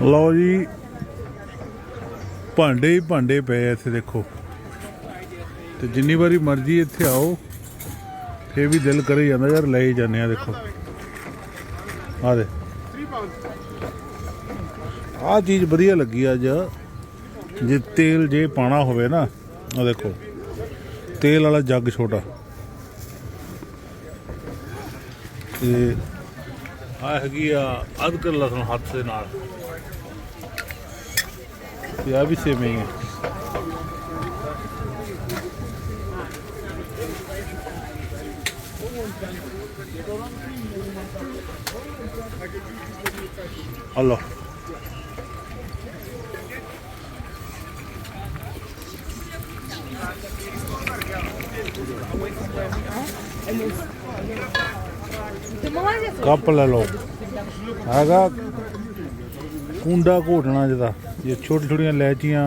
ਲਓ ਜੀ, ਭਾਂਡੇ ਹੀ ਭਾਂਡੇ ਪਏ ਇੱਥੇ ਦੇਖੋ। ਤੇ ਜਿੰਨੀ ਵਾਰੀ ਮਰਜ਼ੀ ਇੱਥੇ ਆਓ, ਫੇਰ ਵੀ ਦਿਲ ਕਰੇ ਜਾਂਦਾ ਯਾਰ ਲੈ ਹੀ ਜਾਂਦੇ ਆ, ਦੇਖੋ। ਆ ਦੇ ਆ ਚੀਜ਼ ਵਧੀਆ ਲੱਗੀ ਅੱਜ। ਜੇ ਤੇਲ ਜੇ ਪਾਣਾ ਹੋਵੇ ਨਾ ਆ ਦੇਖੋ। ਤੇਲ ਵਾਲਾ ਜੱਗ ਛੋਟਾ। ਤੇ ਆ ਹੈਗੀ ਆ ਅਦਰਕ ਲਸਣ ਹੱਥ ਦੇ ਨਾਲ। ਤੇ ਆ ਵੀ ਸੇਮ ਹੀ ਹੈ ਹਲੋ ਕੱਪ ਲੈ ਲਓ। ਹੈਗਾ ਕੁੰਡਾ ਘੋਟਣਾ ਜਿਹਦਾ। ਜੇ ਛੋਟੀ ਛੋਟੀਆਂ ਲੈਚੀਆਂ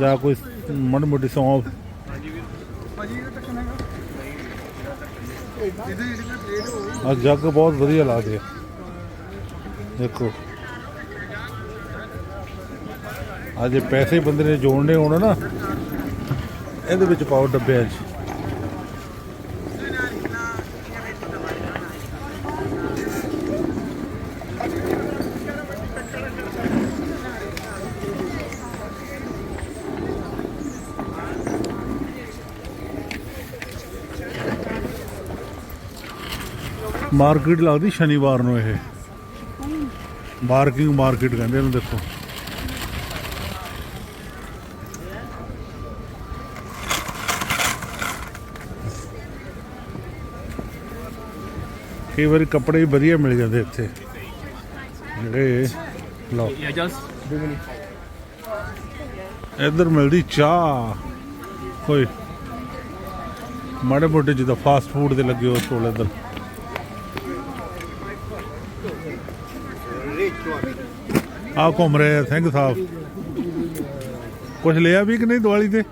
ਜਾਂ ਕੋਈ ਮੜ ਮੋਟੀ ਸੌਂਫ। ਆ ਜੱਗ ਬਹੁਤ ਵਧੀਆ ਲੱਗਦੇ ਆ। ਦੇਖੋ। ਆ ਜੇ ਪੈਸੇ ਬੰਦੇ ਨੇ ਜੋੜਨੇ ਹੋਣ ਨਾ, ਇਹਦੇ ਵਿੱਚ ਪਾਓ ਡੱਬਿਆਂ 'ਚ। ਮਾਰਕੀਟ ਲੱਗਦੀ ਸ਼ਨੀਵਾਰ ਨੂੰ ਇਹ। ਮਾਰਕਿੰਗ ਮਾਰਕੀਟ ਕਹਿੰਦੇ ਇਹਨੂੰ ਦੇਖੋ। ਕਈ ਵਾਰੀ ਕੱਪੜੇ ਵੀ ਵਧੀਆ ਮਿਲ ਜਾਂਦੇ ਇੱਥੇ। ਜਿਹੜੇ ਲਓ। ਇੱਧਰ ਮਿਲਦੀ ਚਾਹ। ਕੋਈ ਮਾੜੇ ਮੋਟੇ ਜਿੱਦਾਂ ਫਾਸਟ ਫੂਡ ਦੇ ਲੱਗੇ ਉਸ ਕੋਲ ਇੱਧਰ। ਆ ਘੁੰਮ ਰਹੇ ਆ ਸਿੰਘ ਸਾਹਿਬ। ਕੁਝ ਲਿਆ ਵੀ ਕਿ ਨਹੀਂ ਦੀਵਾਲੀ ਤੇ?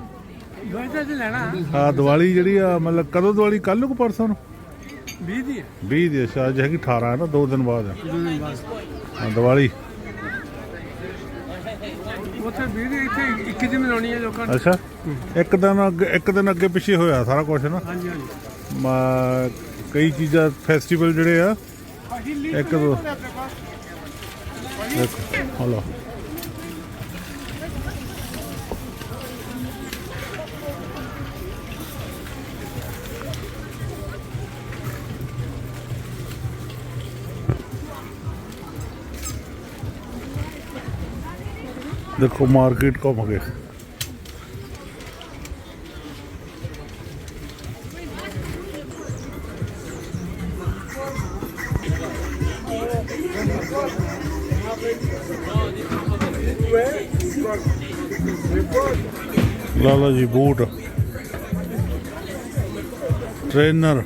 ਗਾਇਦਾ ਤੇ ਲੈਣਾ ਆ ਦੀਵਾਲੀ ਜਿਹੜੀ ਆ ਮਤਲਬ ਕਦੋਂ ਦੀਵਾਲੀ? ਕੱਲ ਨੂੰ ਕਿ ਪਰਸੋਂ ਨੂੰ? 20 ਦੀ ਹੈ 20 ਦੀ ਅੱਛਾ ਅੱਜ ਹੈਗੀ 18 ਹੈ ਨਾ ਦੋ ਦਿਨ ਬਾਅਦ ਹਾਂ, ਦੀਵਾਲੀ। ਉੱਥੇ 20 ਦੀ ਇੱਥੇ 21 ਦੀ ਮਨਾਉਣੀ ਹੈ ਲੋਕਾਂ ਨੇ ਅੱਛਾ ਇੱਕ ਦਿਨ ਅੱਗੇ ਇੱਕ ਦਿਨ ਅੱਗੇ ਪਿੱਛੇ ਹੋਇਆ ਸਾਰਾ ਕੁਝ ਨਾ? ਹਾਂਜੀ ਹਾਂਜੀ। ਮਾ- ਕਈ ਚੀਜ਼ਾਂ ਫੈਸਟੀਵਲ ਜਿਹੜੇ ਆ ਇੱਕ ਦੋ ਦੇਖੋ ਹਲੋ ਦੇਖੋ ਮਾਰਕੀਟ ਘੁੰਮ ਗਏ ਲਾਲਾ ਜੀ, ਬੂਟ। ਟ੍ਰੇਨਰ।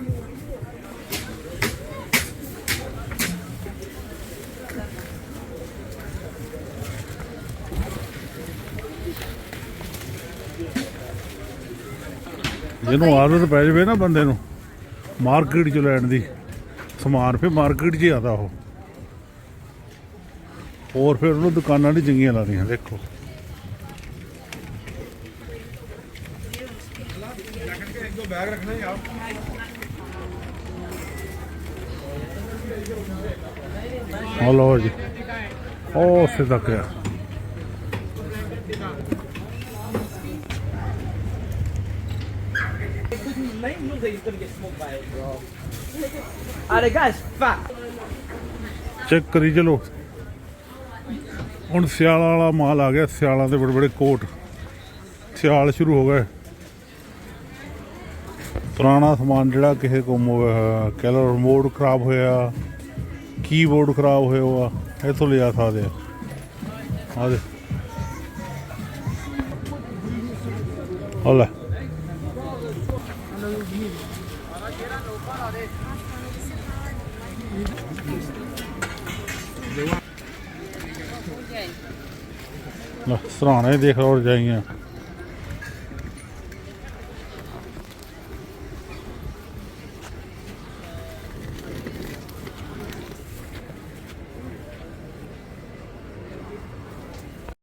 ਜਿਹਨੂੰ ਆਦਤ ਪੈ ਜਾਵੇ ਨਾ ਬੰਦੇ ਨੂੰ, ਮਾਰਕੀਟ ਚ ਲੈਣ ਦੀ, ਸਮਾਨ ਫਿਰ ਮਾਰਕੀਟ 'ਚ ਹੀ ਆਦਾ ਉਹ। ਹੋਰ ਫਿਰ ਉਹਨੂੰ ਦੁਕਾਨਾਂ ਨਹੀਂ ਚੰਗੀਆਂ ਲੱਗਦੀਆਂ। ਦੇਖੋ ਹਲੋ ਜੀ। ਉਹ ਸੇ ਤੱਕ ਆ। the guy's fat. ਚੈੱਕ ਕਰੀ ਚਲੋ। ਹੁਣ ਸਿਆਲ ਵਾਲਾ ਮਾਲ ਆ ਗਿਆ, ਸਿਆਲਾਂ ਦੇ ਬੜੇ ਬੜੇ ਕੋਟ। ਸਿਆਲ ਸ਼ੁਰੂ ਹੋ ਗਏ। ਪੁਰਾਣਾ ਸਮਾਨ ਜਿਹੜਾ ਕਿਸੇ ਕੋਲ ਕਹਿ ਲਓ ਰਿਮੋਟ ਖਰਾਬ ਹੋਇਆ ਕੀਬੋਰਡ ਖਰਾਬ ਹੋਇਆ ਵਾ ਇੱਥੋਂ ਲਿਆ ਸਕਦੇ ਆ। ਆ ਦੇ। ਆ ਲੈ। ਲੈ ਸਰਾਣੇ ਦੇਖ ਰੋ ਜਾਈਆਂ।